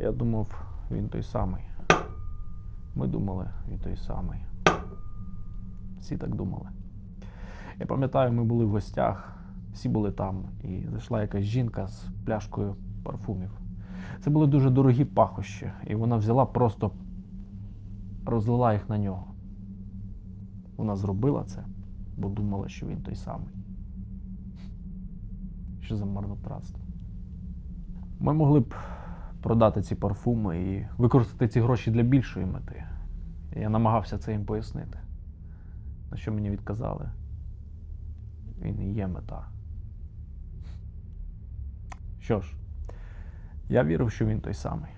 Я думав, він той самий. Ми думали, він той самий. Всі так думали. Я пам'ятаю, ми були в гостях, всі були там, і зайшла якась жінка з пляшкою парфумів. Це були дуже дорогі пахощі, і вона взяла просто розлила їх на нього. Вона зробила це, бо думала, що він той самий. Що за марнотратство. Ми могли б продати ці парфуми і використати ці гроші для більшої мети. Я намагався це їм пояснити. На що мені відказали? Він і є мета. Що ж, я вірив, що він той самий.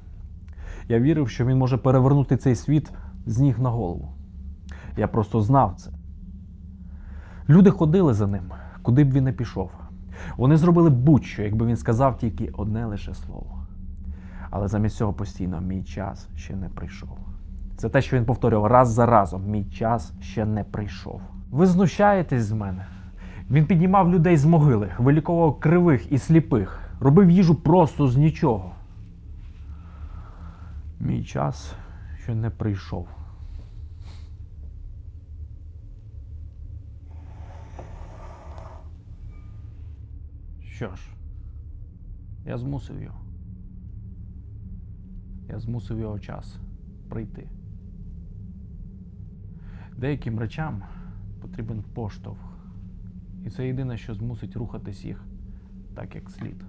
Я вірив, що він може перевернути цей світ з ніг на голову. Я просто знав це. Люди ходили за ним, куди б він не пішов. Вони зробили будь-що, якби він сказав тільки одне лише слово. Але замість цього постійно мій час ще не прийшов. Це те, що він повторював раз за разом: мій час ще не прийшов. Ви знущаєтесь з мене. Він піднімав людей з могили, виліковував кривих і сліпих, робив їжу просто з нічого. Мій час ще не прийшов. Що ж, я змусив його. Я змусив його час прийти. Деяким речам потрібен поштовх. І це єдине, що змусить рухатись їх так, як слід.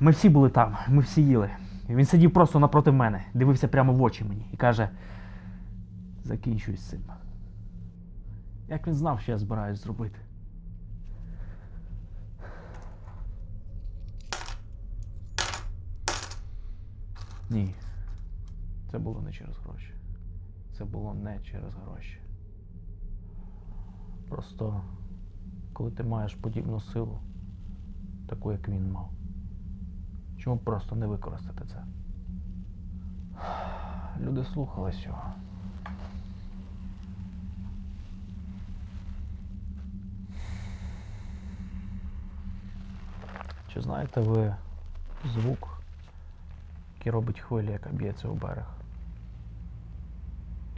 Ми всі були там, ми всі їли. Він сидів просто напроти мене, дивився прямо в очі мені і каже: закінчуй з цим. Як він знав, що я збираюсь зробити? Ні. Це було не через гроші. Це було не через гроші. Просто коли ти маєш подібну силу, таку, як він мав, чому просто не використати це? Люди слухались його. Чи знаєте ви звук, який робить хвиля, яка б'ється у берег?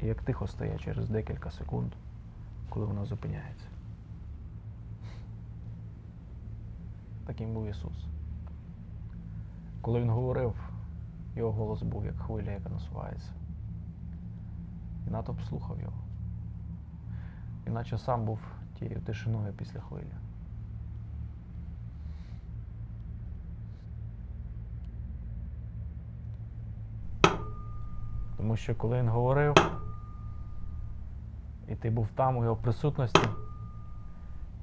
І як тихо стає через декілька секунд, коли вона зупиняється. Таким був Ісус. Коли Він говорив, його голос був як хвиля, яка насувається. І натовп слухав його. Іначе сам був тією тишиною після хвилі. Тому що коли він говорив, і ти був там у його присутності,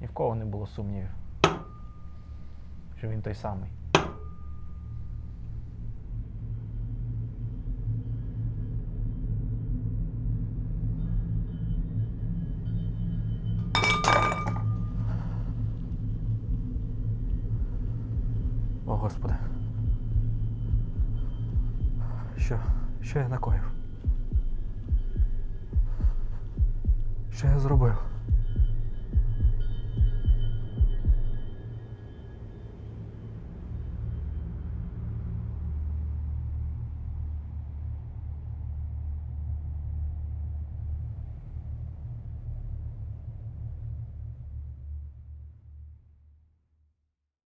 ні в кого не було сумнівів, що він той самий. О, Господи. Що? Що я накоїв? Що я зробив?